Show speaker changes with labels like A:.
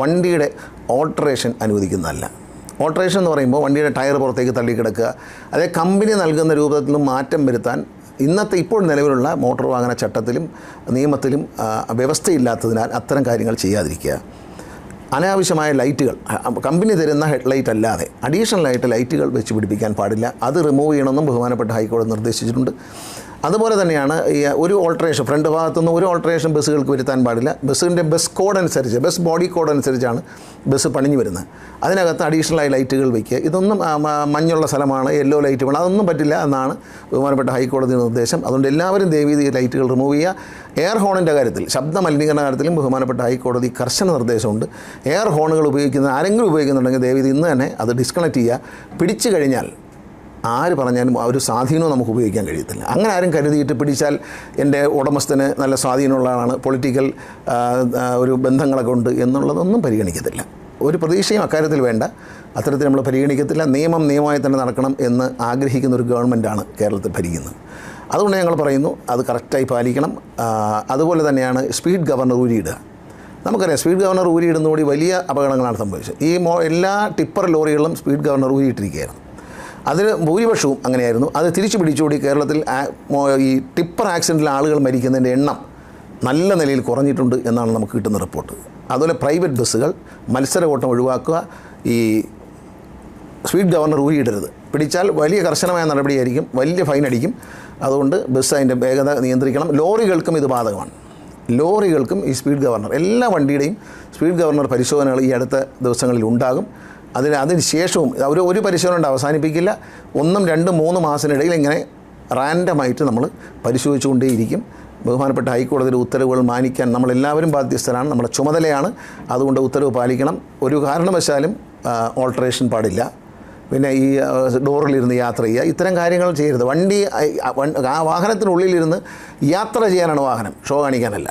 A: വണ്ടിയുടെ alteration അനുവദിക്കുന്നതല്ല. Alteration എന്ന് പറയുമ്പോൾ വണ്ടിയുടെ ടയർ പുറത്തേക്ക് തള്ളിക്കിടക്കുക അതേ കമ്പനി നൽകുന്ന രൂപത്തിൽ മാറ്റം വരുത്താൻ ഇന്നത്തെ ഇപ്പോൾ നിലവിലുള്ള മോട്ടോർ വാഹന ചട്ടത്തിലും നിയമത്തിലും വ്യവസ്ഥയില്ലാത്തതിനാൽ അത്തരം കാര്യങ്ങൾ ചെയ്യാതിരിക്കുക. അനാവശ്യമായ ലൈറ്റുകൾ കമ്പനി തരുന്ന ഹെഡ് ലൈറ്റ് അല്ലാതെ അഡീഷണലായിട്ട് ലൈറ്റുകൾ വെച്ച് പിടിപ്പിക്കാൻ പാടില്ല. അത് റിമൂവ് ചെയ്യണമെന്നും ബഹുമാനപ്പെട്ട ഹൈക്കോടതി നിർദ്ദേശിച്ചിട്ടുണ്ട്. അതുപോലെ തന്നെയാണ് ഈ ഒരു ഓൾട്ടറേഷൻ ഫ്രണ്ട് ഭാഗത്തുനിന്ന് ഒരു ഓൾട്ടറേഷൻ ബസ്സുകൾക്ക് വരുത്താൻ പാടില്ല. ബസ്സിന്റെ ബസ് കോഡ് അനുസരിച്ച് ബസ് ബോഡി കോഡ് അനുസരിച്ചാണ് ബസ് പണിഞ്ഞു വരുന്നത്. അതിനകത്ത് അഡീഷണലായി ലൈറ്റുകൾ വയ്ക്കുക ഇതൊന്നും മഞ്ഞുള്ള സ്ഥലമാണ് യെല്ലോ ലൈറ്റ് വേണം. അതൊന്നും പറ്റില്ല എന്നാണ് ബഹുമാനപ്പെട്ട ഹൈക്കോടതിയുടെ നിർദ്ദേശം. അതുകൊണ്ട് എല്ലാവരും ദേവീതി ലൈറ്റുകൾ റിമൂവ് ചെയ്യുക. എയർ ഹോണിന്റെ കാര്യത്തിൽ ശബ്ദ മലിനീകരണ കാര്യത്തിലും ബഹുമാനപ്പെട്ട ഹൈക്കോടതി കർശന നിർദ്ദേശമുണ്ട്. എയർ ഹോണുകൾ ഉപയോഗിക്കുന്ന ആരെങ്കിലും ഉപയോഗിക്കുന്നുണ്ടെങ്കിൽ ദേവീതി ഇന്ന് തന്നെ അത് ഡിസ്കണക്ട് ചെയ്യുക. പിടിച്ചു കഴിഞ്ഞാൽ ആര് പറഞ്ഞാലും ആ ഒരു സ്വാധീനവും നമുക്ക് ഉപയോഗിക്കാൻ കഴിയത്തില്ല. അങ്ങനെ ആരും കരുതിയിട്ട് പിടിച്ചാൽ എന്റെ ഉടമസ്ഥന് നല്ല സ്വാധീനമുള്ള ആളാണ് പൊളിറ്റിക്കൽ ഒരു ബന്ധങ്ങളൊക്കെ ഉണ്ട് എന്നുള്ളതൊന്നും പരിഗണിക്കത്തില്ല. ഒരു പ്രതീക്ഷയും അക്കാര്യത്തിൽ വേണ്ട. അത്തരത്തിൽ നമ്മൾ പരിഗണിക്കത്തില്ല. നിയമം നിയമമായി തന്നെ നടക്കണം എന്ന് ആഗ്രഹിക്കുന്ന ഒരു ഗവൺമെന്റാണ് കേരളത്തിൽ ഭരിക്കുന്നത്. അതുകൊണ്ട് ഞങ്ങൾ പറയുന്നു അത് കറക്റ്റായി പാലിക്കണം. അതുപോലെ തന്നെയാണ് സ്പീഡ് ഗവർണർ ഊരിയിടുക. നമുക്കറിയാം സ്പീഡ് ഗവർണർ ഊരിയിടുന്നതോടി വലിയ അപകടങ്ങളാണ് സംഭവിച്ചത്. ഈ മോ എല്ലാ ടിപ്പർ ലോറികളും സ്പീഡ് ഗവർണർ ഊരിയിട്ടിരിക്കുകയായിരുന്നു. അതിൽ ഭൂരിപക്ഷവും അങ്ങനെയായിരുന്നു. അത് തിരിച്ചു പിടിച്ചുകൂടി കേരളത്തിൽ ഈ ടിപ്പർ ആക്സിഡന്റിൽ ആളുകൾ മരിക്കുന്നതിന്റെ എണ്ണം നല്ല നിലയിൽ കുറഞ്ഞിട്ടുണ്ട് എന്നാണ് നമുക്ക് കിട്ടുന്ന റിപ്പോർട്ട്. അതുപോലെ പ്രൈവറ്റ് ബസ്സുകൾ മത്സര ഓട്ടം ഒഴിവാക്കുക ഈ സ്വീറ്റ് ഗവർണർ ഊരിയിടരുത്. പിടിച്ചാൽ വലിയ കർശനമായ നടപടിയായിരിക്കും വലിയ ഫൈൻ അടിക്കും. അതുകൊണ്ട് ബസ് അതിന്റെ വേഗത നിയന്ത്രിക്കണം. ലോറികൾക്കും ഇത് ബാധകമാണ്. ലോറികൾക്കും ഈ സ്പീഡ് ഗവർണർ എല്ലാ വണ്ടിയുടെയും സ്പീഡ് ഗവർണർ പരിശോധനകൾ ഈ അടുത്ത ദിവസങ്ങളിൽ ഉണ്ടാകും. അതിന് അതിന് ശേഷവും ഒരു ഒരു പരിശോധന കൊണ്ട് അവസാനിപ്പിക്കില്ല. ഒന്നും രണ്ടും മൂന്ന് മാസത്തിനിടയിൽ ഇങ്ങനെ റാൻഡമായിട്ട് നമ്മൾ പരിശോധിച്ചുകൊണ്ടേയിരിക്കും. ബഹുമാനപ്പെട്ട ഹൈക്കോടതിയുടെ ഉത്തരവുകൾ മാനിക്കാൻ നമ്മളെല്ലാവരും ബാധ്യസ്ഥരാണ് നമ്മുടെ ചുമതലയാണ്. അതുകൊണ്ട് ഉത്തരവ് പാലിക്കണം. ഒരു കാരണവശാലും ഓൾട്ടറേഷൻ പാടില്ല. പിന്നെ ഈ ഡോറിലിരുന്ന് യാത്ര ചെയ്യുക. ഇത്തരം കാര്യങ്ങൾ ചെയ്യരുത്. വണ്ടി ആ വാഹനത്തിനുള്ളിലിരുന്ന് യാത്ര ചെയ്യാനാണ് വാഹനം. ഷോ കാണിക്കാനല്ല.